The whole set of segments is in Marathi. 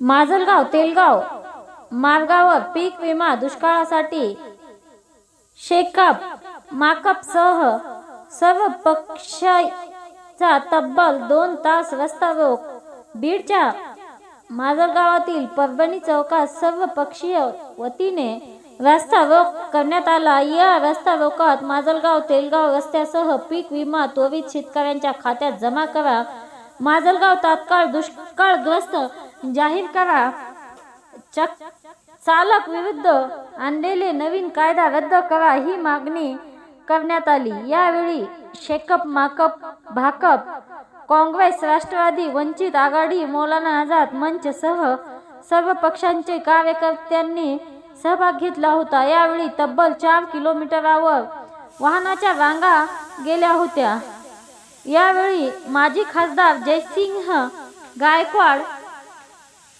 माजलगाव तेलगाव मार्गावर पीक विमा दुष्काळासाठी शेकाप माकपसह सर्व पक्षाचा तब्बल दोन तास रस्ता बीडच्या माजलगावातील परभणी चौकात सर्व पक्षीय वतीने रस्ता रोख करण्यात आला. या रस्तारोकात माजलगाव तेलगाव रस्त्यासह पीक विमा त्वरित शेतकऱ्यांच्या खात्यात जमा करा. माजलगाव तात्काळ दुष्काळग्रस्त जाहीर करा. चक. चालक विरुद्ध आणलेले नवीन कायदा रद्द करा ही मागणी करण्यात आली. यावेळी शेकप माकप भाकप काँग्रेस राष्ट्रवादी वंचित आघाडी मौलाना आझाद मंचसह सर्व पक्षांचे कार्यकर्त्यांनी सहभाग घेतला होता. यावेळी तब्बल चार किलोमीटरावर वाहनाच्या रांगा गेल्या होत्या. यावेळी माजी खासदार जयसिंह गायकवाड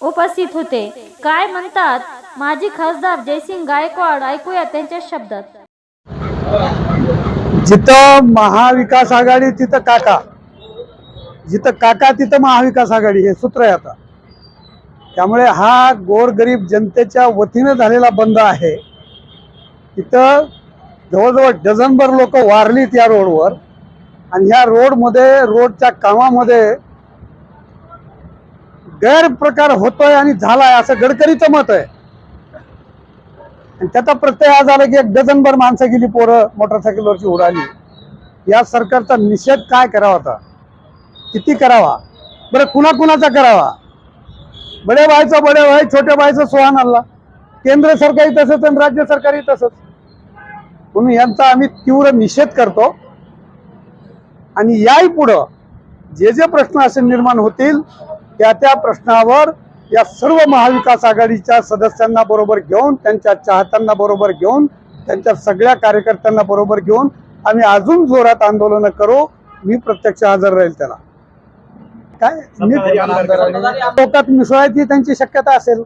उपस्थित होते. काय म्हणतात? माजी खासदार जयसिंग गायकवाड ऐकूया त्यांच्या शब्दात. जिथं महाविकास आघाडी तिथं काका. जिथं काका तिथं महाविकास आघाडी हे सूत्र आहे आता. त्यामुळे हा गोरगरीब जनतेच्या वतीनं झालेला बंद आहे. तिथं जवळजवळ डझनभर लोक वारलीत या रोडवर. आणि ह्या रोडमध्ये रोडच्या कामामध्ये गैरप्रकार होतोय आणि झालाय असं गडकरीचं मत आहे. आणि त्याचा प्रत्यय आज आला की एक डझनभर माणसं गेली पोरं मोटरसायकलवरची उडाली. या सरकारचा निषेध काय करावा आता? किती करावा? बरं कुणा कुणाचा करावा? बडे व्हायचं बडे व्हाय छोट्या व्हायचं सोहान आला केंद्र सरकारी तसंच आणि राज्य सरकारी तसंच. म्हणून यांचा आम्ही तीव्र निषेध करतो. आणि याही पुढं जे जे प्रश्न असे निर्माण होतील त्या त्या प्रश्नावर या सर्व महाविकास आघाडीच्या सदस्यांना बरोबर घेऊन त्यांच्या चाहत्यांना बरोबर घेऊन त्यांच्या सगळ्या कार्यकर्त्यांना बरोबर घेऊन आम्ही अजून जोरात आंदोलनं करू मी प्रत्यक्ष हजर राहील त्याला. काय? लोकात मिसळायची त्यांची शक्यता असेल.